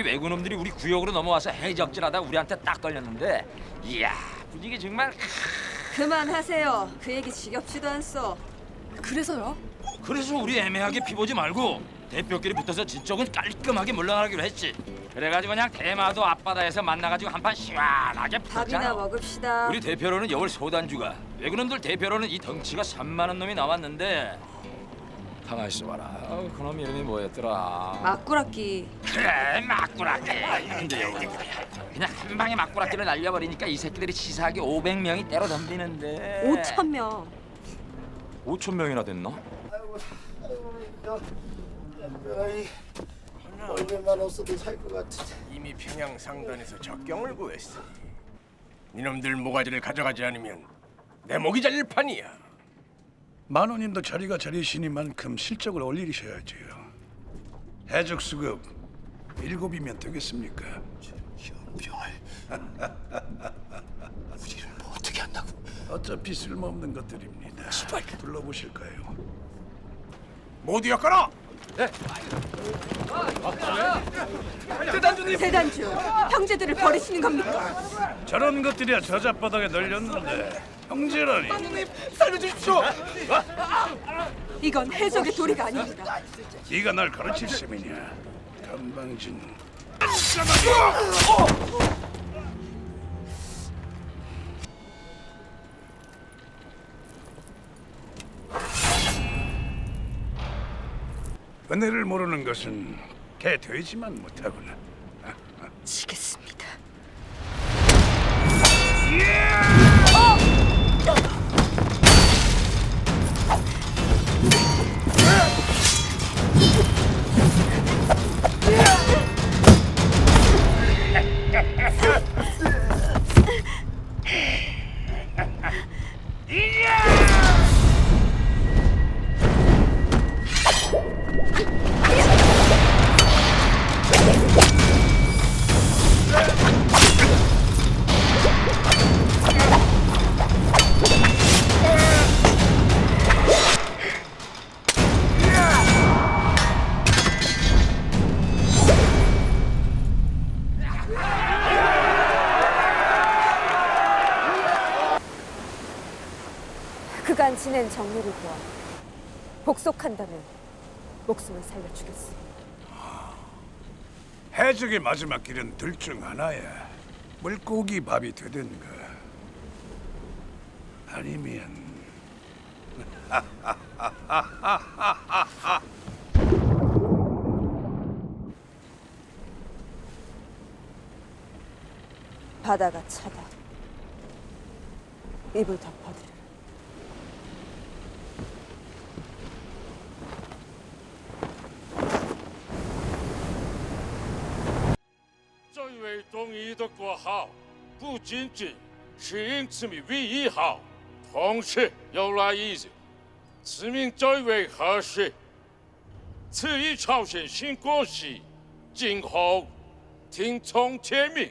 이 외국놈들이 우리 구역으로 넘어와서 해적질하다 우리한테 딱 걸렸는데 이야 분위기 정말 그만하세요. 그 얘기 지겹지도 않소. 그래서요? 그래서 우리 애매하게 피보지 말고 대표끼리 붙어서 지쪽은 깔끔하게 물러나기로 했지 그래가지고 그냥 대마도 앞바다에서 만나가지고 한판 시원하게 밥이나 붙었잖아 먹읍시다. 우리 대표로는 여월 소단주가 외국놈들 대표로는 이 덩치가 3만원 놈이 나왔는데 가만히 있어봐라 어, 그놈 이름이 뭐였더라 막구라끼. 그래 막구라기 근데 여기 그냥 한 방에 막구라기를 날려버리니까 이 새끼들이 치사하게 500명이 때려 덤비는데 5천 명. 5천 명이나 됐나? 아이 얼마만 없어도 살 것 같은데 이미 평양 상단에서 적경을 구했으니 니놈들 모가지를 가져가지 않으면 내 목이 잘릴 판이야. 만원님도 자리가 자리시니만큼 실적을 올리셔야지요. 해적 수급 일곱이면 되겠습니까? 현병을 우리를 뭐 어떻게 한다고 어차피 쓸모없는 것들입니다. 시발. 둘러보실까요? 모두 엮어라. 세단주, 형제들을 버리시는 겁니까? 저런 것들이야 저잣바닥에 널렸는데 형제라니. 이건 해적의 도리가 아닙니다. 네가 날 가르칠 셈이냐? 건방진. 은혜를 모르는 것은 개 돼지만 못하구나. 지겠습니다. 복속한다면 목숨을 살려주겠소. 해적의 마지막 길은 둘 중 하나야 물고기 밥이 되든가 아니면 바다가 차다. 입을 덮어두려. 的国号不仅仅是因此名为一号，同时由来已久。此命最为合适。此一朝鲜新国时，今后听从天命，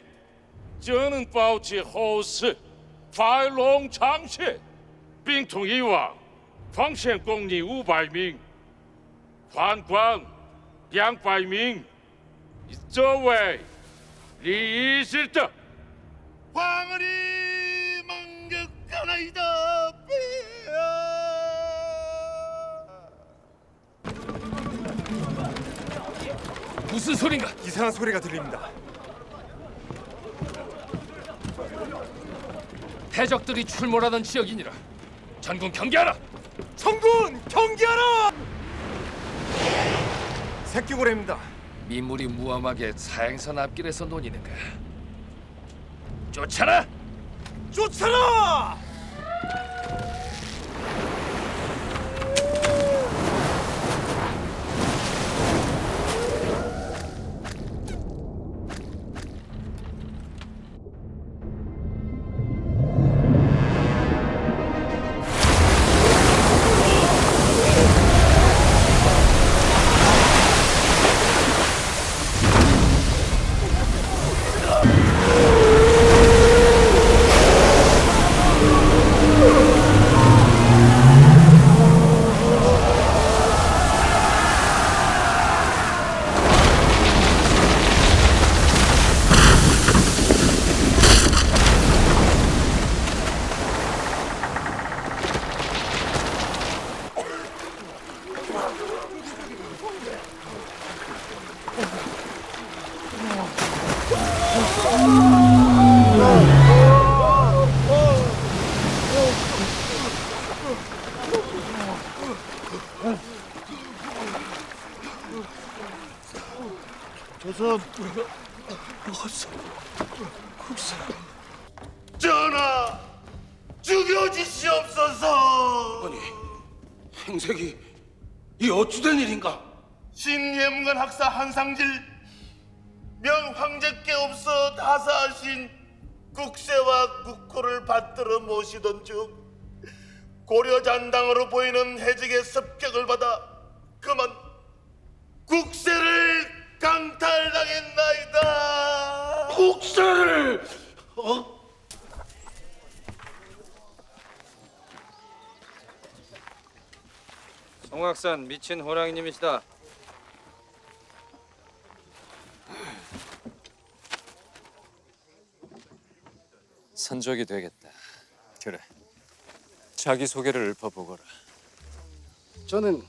就能保持后世繁荣昌盛，并同以往奉献公民五百名，宦官两百名。作为 네 리실적 광을이 만격하나이다 무슨 소린가? 이상한 소리가 들립니다. 해적들이 출몰하던 지역이니라. 전군 경계하라. 천군 경계하라! 새끼고래입니다. 민물이 무함하게 사행선 앞길에서 논이는가 쫓아라 쫓아라! 어찌된 일인가? 신예문관 학사 한상질 명 황제께 없어 다사하신 국세와 국호를 받들어 모시던 중 고려잔당으로 보이는 해적의 습격을 받아 그만 국세를 강탈당했나이다. 국사를 어? 송악산 미친 호랑이님이시다. 산적이 되겠다. 그래. 자기 소개를 읊어보거라. 저는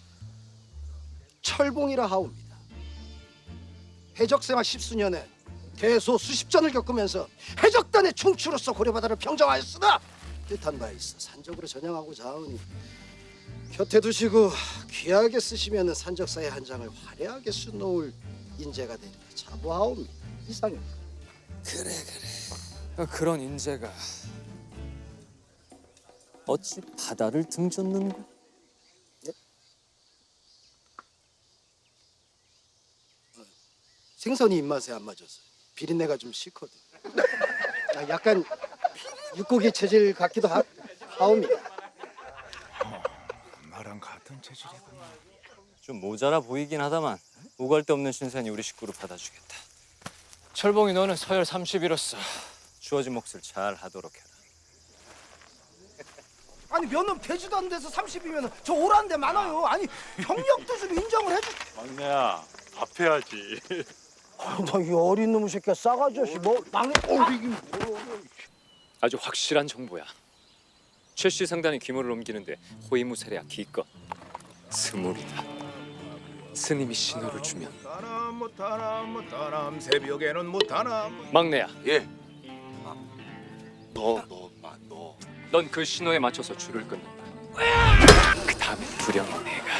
철봉이라 하옵니다. 해적 생활 십수년에 대소 수십 전을 겪으면서 해적단의 충추로서 고려바다를 평정하였으나 뜻한 바에 있어 산적으로 전향하고자 하오니 곁에 두시고 귀하게 쓰시면 산적사의 한 장을 화려하게 수놓을 인재가 되리라 자부하옵니다. 이상입니다. 아, 그런 인재가 어찌 바다를 등졌는가? 생선이 입맛에 안 맞아서 비린내가 좀 싫거든. 아, 약간 육고기 체질 같기도 하, 하옵니다. 같은 체질이구나. 좀 모자라 보이긴 하다만 우갈 데 없는 신선이 우리 식구로 받아주겠다. 철봉이 너는 서열 30이로서 주어진 몫을 잘 하도록 해라. 아니 면허 되지도 않는 데서 30이면 저 오라는 데 많아요. 아니 병력도 좀 인정을 해주. 막내야 밥 해야지. 나이 어린 놈의 새끼야 싸가지 없이 뭐 막내 꼴이긴 아주 확실한 정보야. 최씨 상단이 기물을 옮기는데 호위무사랴 기껏 스물이다. 스님이 신호를 주면 새벽에는 막내야. 예. 너, 너만 너. 넌 그 신호에 맞춰서 줄을 끊는다. 그 다음에 불영의 내가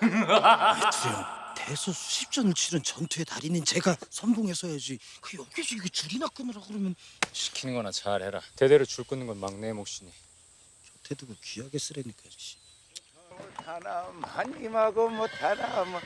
대소 수십 전을 치른 전투의 달인인 제가 선봉해서야지. 그 여기서 이게 줄이나 끊으라 그러면 시키는 거나 잘해라. 대대로 줄 끊는 건 막내의 몫이니. 대두고 귀하게 쓰라니까 아저씨. 못하나 한임하고 못하나 뭐.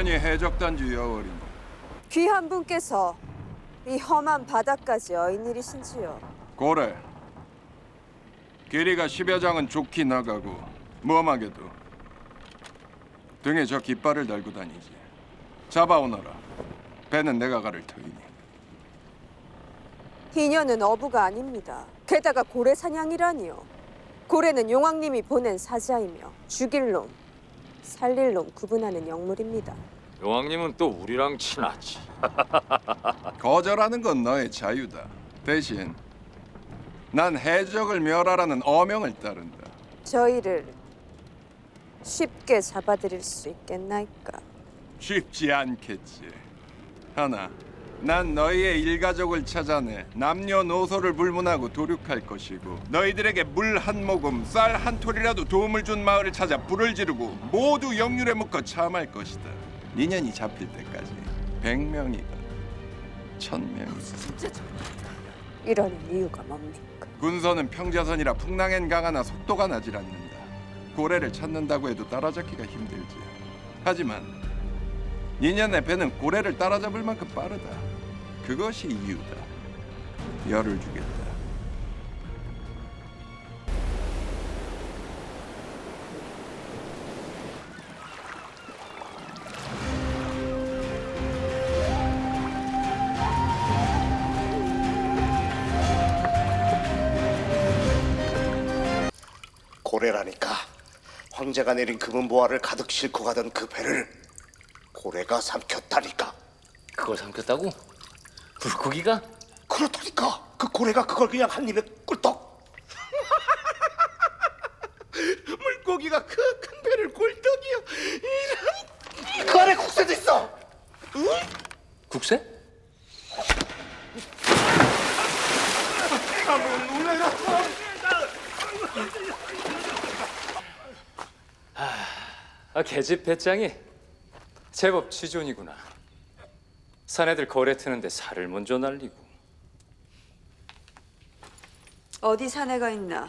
니년이 해적단주 여월이니 귀한 분께서 이 험한 바다까지 여인 일이신지요. 고래 길이가 십여 장은 좋게 나가고 무엄하게도 등에 저 깃발을 달고 다니지 잡아오너라 배는 내가 가를 터이니 희녀는 어부가 아닙니다. 게다가 고래 사냥이라니요. 고래는 용왕님이 보낸 사자이며 죽일 놈, 살릴 놈 구분하는 영물입니다. 여왕님은 또 우리랑 친하지. 거절하는 건 너의 자유다 대신 난 해적을 멸하라는 어명을 따른다. 저희를 쉽게 잡아들일 수 있겠나이까? 쉽지 않겠지. 하나, 난 너희의 일가족을 찾아내 남녀노소를 불문하고 도륙할 것이고 너희들에게 물 한 모금, 쌀 한 톨이라도 도움을 준 마을을 찾아 불을 지르고 모두 영률에 묶어 참할 것이다. 인연이 잡힐 때까지 백 명이다, 천 명이다. 이러는 이유가 뭡니까? 군선은 평자선이라 풍랑엔 강하나 속도가 나질 않는다. 고래를 찾는다고 해도 따라잡기가 힘들지. 하지만 인연의 배는 고래를 따라잡을 만큼 빠르다. 그것이 이유다. 열을 주겠다. 고래라니까 황제가 내린 금은 보화를 가득 싣고 가던 그 배를 고래가 삼켰다니까 그걸 삼켰다고? 물고기가? 그렇다니까 그 고래가 그걸 그냥 한 입에 꿀떡 물고기가 그 큰 배를 꿀떡이요 이런 그 안에 국세도 있어 국세? 아, 계집 배짱이 제법 취존이구나. 사내들 거래 트는데 살을 먼저 날리고. 어디 사내가 있나?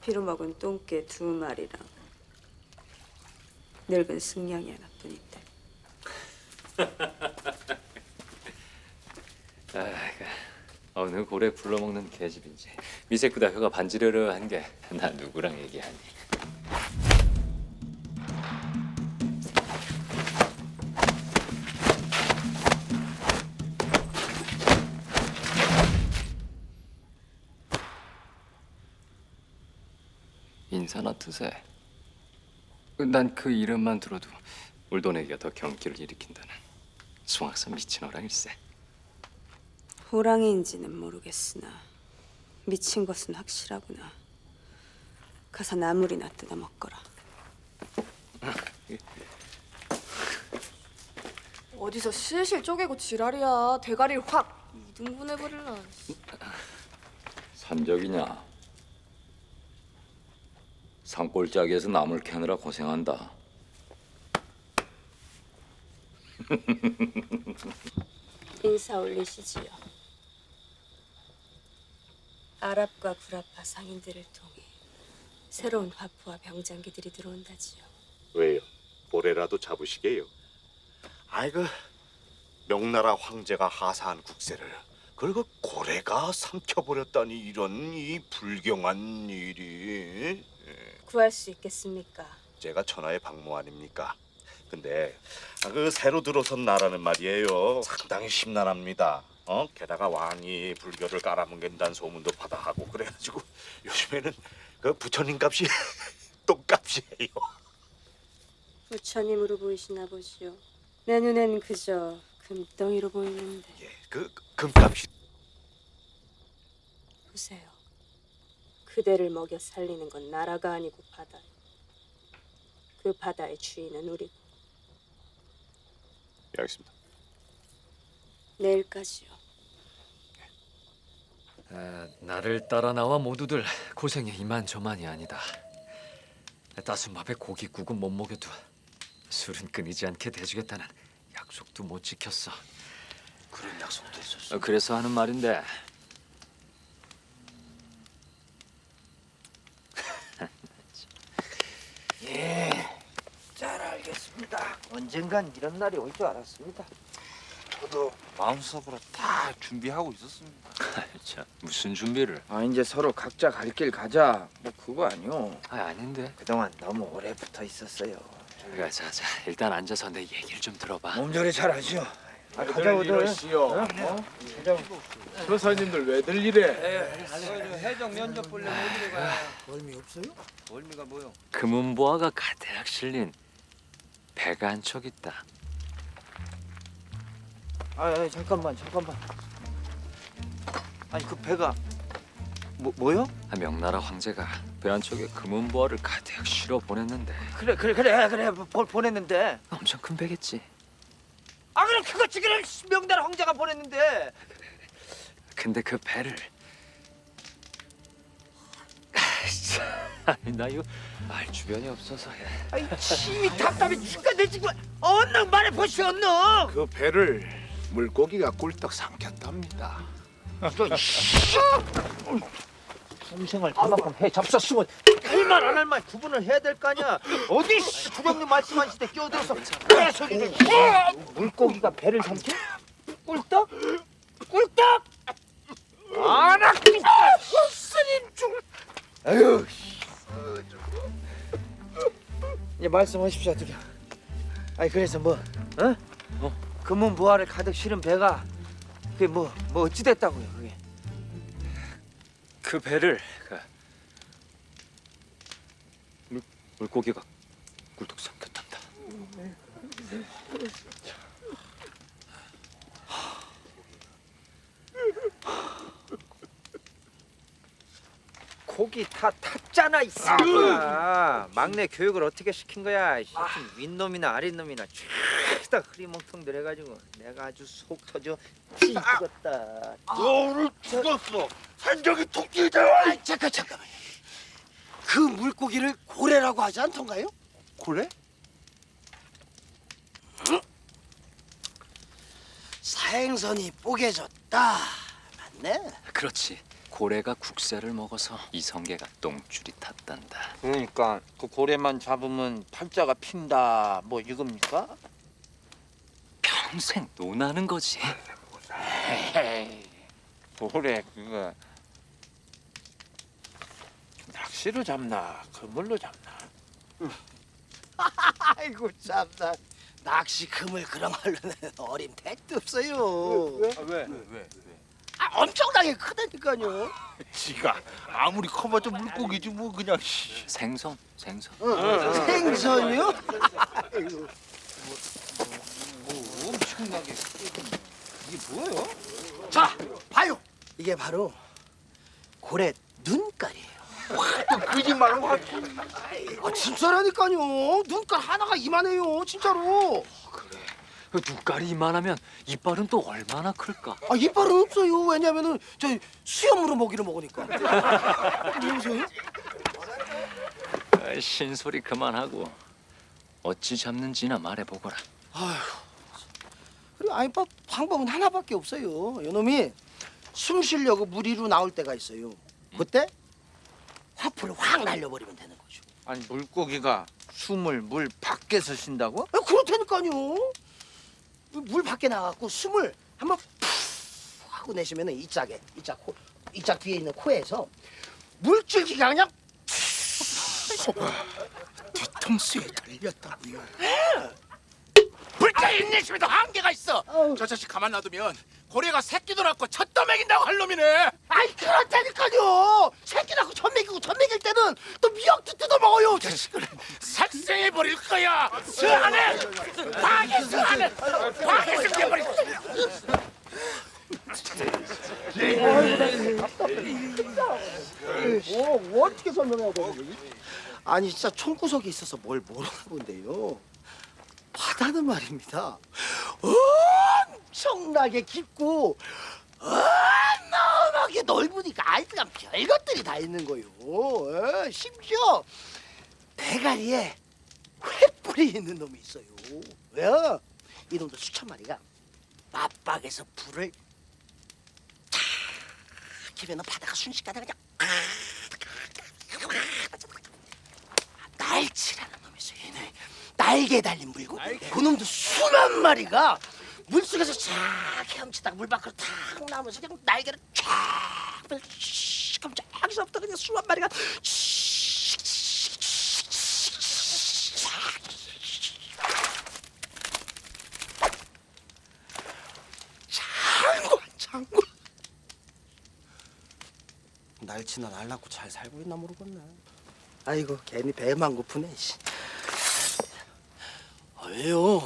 피로 먹은 똥개 두 마리랑 늙은 승냥이 하나뿐인데. 아, 그 어느 고래 불러먹는 계집인지 미세꾸다 혀가 반지르르한 게 나 누구랑 얘기하니? 인사나 드세. 난 그 이름만 들어도 울돈에게가 더 경기를 일으킨다는 송악산 미친 어랑일세. 호랑이인지는 모르겠으나 미친 것은 확실하구나. 가서 나물이나 뜯어 먹거라. 어디서 실실 쪼개고 지랄이야. 대가리를 확 이등분해버릴라. 산적이냐? 산골짜기에서 나물 캐느라 고생한다. 인사 올리시지요. 아랍과 구라파 상인들을 통해 새로운 화포와 병장기들이 들어온다지요. 왜요? 고래라도 잡으시게요 아이고 명나라 황제가 하사한 국세를 그걸 그 고래가 삼켜버렸다니 이런 이 불경한 일이 구할 수 있겠습니까? 제가 천하의 박모 아닙니까? 근데 아, 그 새로 들어선 나라는 말이에요. 상당히 심란합니다. 어? 게다가 왕이 불교를 깔아뭉갠다는 소문도 받아하고 그래가지고 요즘에는 그 부처님 값이 똥값이에요. 부처님으로 보이시나 보시오. 내 눈엔 그저 금덩이로 보이는데 예, 그 금값이 보세요. 그대를 먹여 살리는 건 나라가 아니고 바다. 그 바다의 주인은 우리고 예, 알겠습니다. 내일까지요. 아, 나를 따라 나와 모두들 고생이 이만저만이 아니다. 따순 밥에 고깃국은 못 먹여도 술은 끊이지 않게 대주겠다는 약속도 못 지켰어. 그런 약속도 있었어. 어, 그래서 하는 말인데 잘 알겠습니다. 언젠간 이런 날이 올 줄 알았습니다. 저도 마음속으로 다 준비하고 있었습니다. 참 무슨 준비를? 아 이제 서로 각자 갈 길 가자 뭐 그거 아니오 아 아닌데. 그동안 너무 오래 붙어 있었어요. 그래, 자자 일단 앉아서 내 얘기를 좀 들어봐. 몸조리 잘하죠 아, 가자 오늘. 이러시오 어? 조사님들 왜들 이래 금은보화가 가득 실린 배가 한 척 있다. 아, 아 잠깐만 잠깐만. 아니 그 배가 뭐 뭐요? 아, 명나라 황제가 배 안쪽에 금은 보화를 가득 실어 보냈는데 그래 그래 그래 그래 보, 보냈는데. 엄청 큰 배겠지. 지금 명나라 황제가 보냈는데. 근데 그 배를 아니 나 이거 알 주변이 없어서 아이 침이 답답해 죽겠네 지금. 얼른 말해 보시오 얼른. 그 배를 물고기가 꿀떡 삼켰답니다. 동생을 그만큼 해 잡섰으면 할말 안 할 말 구분을 해야 될 거 아니야. 어디 씨, 주령님 말씀하실 때 끼어들어서 왜 소리를? 물고기가 배를 삼켜? 꿀떡? 꿀떡? 아나 진짜 스님 중. 아유. 씨. 이제 말씀하십시오, 두려. 아니 그래서 뭐, 어? 어? 금은 보화를 가득 실은 배가 그게 뭐, 뭐 어찌 됐다고요, 그게? 그 배를 그 물, 물고기가 꿀떡 삼켰단다. 고기 다 탔잖아 이 새끼야 막내 교육을 어떻게 시킨 거야 이 새끼 윗놈이나 아랫놈이나 쫙다 흐리멍텅들 해가지고 내가 아주 속 터져 찌겠다 너를 죽었어. 산적이 토끼잖아. 아, 잠깐 잠깐만. 그 물고기를 고래라고 하지 않던가요? 고래? 사행선이 뽀개졌다. 맞네. 그렇지. 고래가 국새를 먹어서 이성계가 똥줄이 탔단다. 그러니까 그 고래만 잡으면 팔자가 핀다 뭐 이겁니까? 평생 논하는 거지. 고래 그거 낚시로 잡나 그물로 잡나 아이고 참나. 낚시 그물 그런 걸로는 어린 택도 없어요. 왜? 왜? 왜? 아, 엄청나게 크다니까요. 지가 아무리 커봐도 물고기지 뭐 그냥. 생선, 생선. 생선이요? 엄청나게 이게 뭐예요? 자, 봐요. 이게 바로 고래 눈깔이에요. 또 거짓말을 하고 아, 진짜라니까요. 눈깔 하나가 이만해요. 진짜로. 그 눈깔이 이만하면 이빨은 또 얼마나 클까? 아, 이빨은 없어요. 왜냐면은 저 수염으로 먹이를 먹으니까. 보세요. 아이, 신소리 그만하고 어찌 잡는지나 말해보거라. 그리고 아니 뭐 방법은 하나밖에 없어요. 요놈이 숨 쉬려고 물 위로 나올 때가 있어요. 그때 화풀을 확 날려버리면 되는 거죠. 아니 물고기가 숨을 물 밖에서 쉰다고? 아, 그렇다니까요. 물 밖에 나가고 숨을 한번 푹 하고 내쉬면은 이 짝에 이짝 코, 이짝 뒤에 있는 코에서 물줄기가 그냥 뒤통수에 달렸다고요. 불자의 인내심에도 한계가 있어. 저 자식 가만 놔두면 고래가 새끼도 낳고 젖도 먹인다고 할 놈이네. 아이 그렇다니까요. 새끼 낳고 젖 먹이고 젖 먹일 때는 또 미역도 뜯어 먹어요. 자식을. 살생해 버릴 거야. 저 안에 방에서 안에 방에서 깨버릴 거야. 뭐 어떻게 설명해야 되는 거지? 아니 진짜 총구석에 있어서 뭘 모르나 본데요. 바다는 말입니다. 엄청나게 깊고 어마어마하게 넓으니까 아이스가 별것들이 다 있는 거요. 예, 심지어 대가리에 횃불이 있는 놈이 있어요. 왜? 이 놈도 수천 마리가 맞박에서 불을 탁 키면은 바다가 순식간에 그냥 날치라는 날개 달린 물고기. 그 놈도 수만 마리가 물속에서 쫙 헤엄치다가 물 밖으로 탁 나오면서 그냥 날개를 쫙 펼쳐 그럼 저기서부터 그냥 수만 마리가 장관 장관 날치나 날 낳고 잘 살고 있나 모르겠네 아이고 괜히 배만 고프네 씨. 아, 왜요?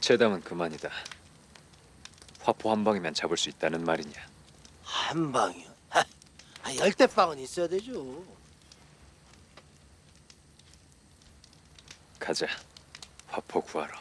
재담은 그만이다. 화포 한 방이면 잡을 수 있다는 말이냐? 한 방이요. 하, 아, 열대빵은 있어야 되죠. 가자. 화포 구하러.